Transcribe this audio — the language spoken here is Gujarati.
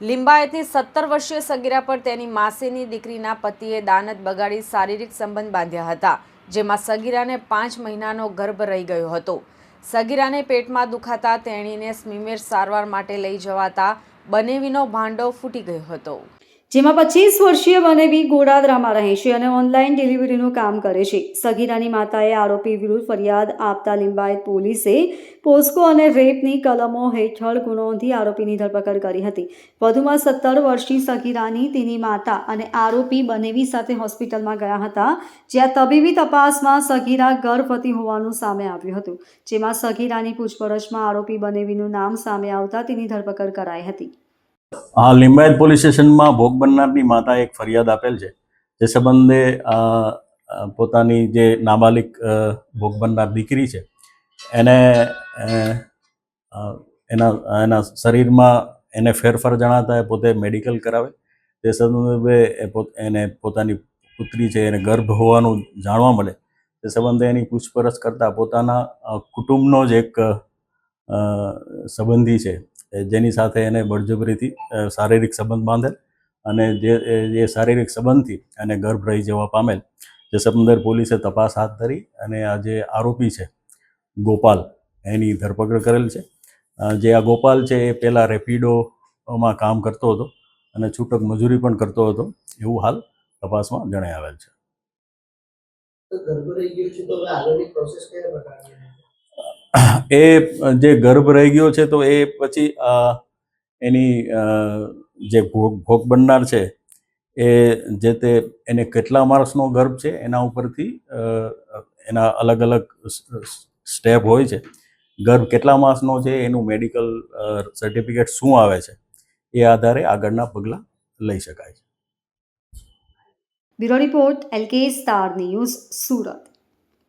લિંબાયતની સત્તર વર્ષીય સગીરા પર તેની માસીની દીકરીના પતિએ દાનત બગાડી શારીરિક સંબંધ બાંધ્યા હતા, જેમાં સગીરાને પાંચ મહિનાનો ગર્ભ રહી ગયો હતો. સગીરાને પેટમાં દુખાતા તેણીને સ્મીમેર સારવાર માટે લઈ જવાતા બનેવીનો ભાંડો ફૂટી ગયો હતો. જેમાં પચીસ વર્ષીય બનેવી ગોડાદરામાં રહે છે અને ઓનલાઈન ડિલિવરીનું કામ કરે છે. સગીરાની માતાએ આરોપી વિરુદ્ધ ફરિયાદ આપતા લિંબાયત પોલીસે પોસ્કો અને રેપની કલમો હેઠળ ગુનો નોંધી આરોપીની ધરપકડ કરી હતી. વધુમાં સત્તર વર્ષની સગીરાની તેની માતા અને આરોપી બનેવી સાથે હોસ્પિટલમાં ગયા હતા, જ્યાં તબીબી તપાસમાં સગીરા ગર્ભવતી હોવાનું સામે આવ્યું હતું. જેમાં સગીરાની પૂછપરછમાં આરોપી બનેવીનું નામ સામે આવતા તેની ધરપકડ કરાઈ હતી. હા લિંબાયત પોલીસ સ્ટેશનમાં ભોગ બનનારની માતાએ એક ફરિયાદ આપેલ છે, જે સંબંધે પોતાની જે નાબાલિક ભોગ બનનાર દીકરી છે, એને એના એના શરીરમાં એને ફેરફાર જણાતા એ પોતે મેડિકલ કરાવે. તે સંદર્ભે એને પોતાની પુત્રી છે, એને ગર્ભ હોવાનું જાણવા મળે. તે સંબંધે એની પૂછપરછ કરતાં પોતાના કુટુંબનો જ એક સંબંધી છે. જેની સાથે એને બળજબરીથી શારીરિક સંબંધ બાંધેલ અને જે જે શારીરિક સંબંધથી એને ગર્ભ રહી જવા પામેલ. જે સંબંધે પોલીસે તપાસ હાથ ધરી અને આ જે આરોપી છે, ગોપાલ, એની ધરપકડ કરેલ છે. જે આ ગોપાલ છે એ પહેલાં રેપિડોમાં કામ કરતો હતો અને છૂટક મજૂરી પણ કરતો હતો, એવું હાલ તપાસમાં જણાઈ આવેલ છે. એ, જે ગર્ભ રહી ગયો છે, તો એ પછી એની જે ભોગ ભોગ બનનાર છે, એ જે તે, એને કેટલા માણસનો ગર્ભ છે, એના ઉપરથી એના અલગ અલગ સ્ટેપ હોય છે. ગર્ભ કેટલા માસનો છે, એનું મેડિકલ સર્ટિફિકેટ શું આવે છે, એ આધારે આગળના પગલાં લઈ શકાય છે. Bureau report LK star news, Surat.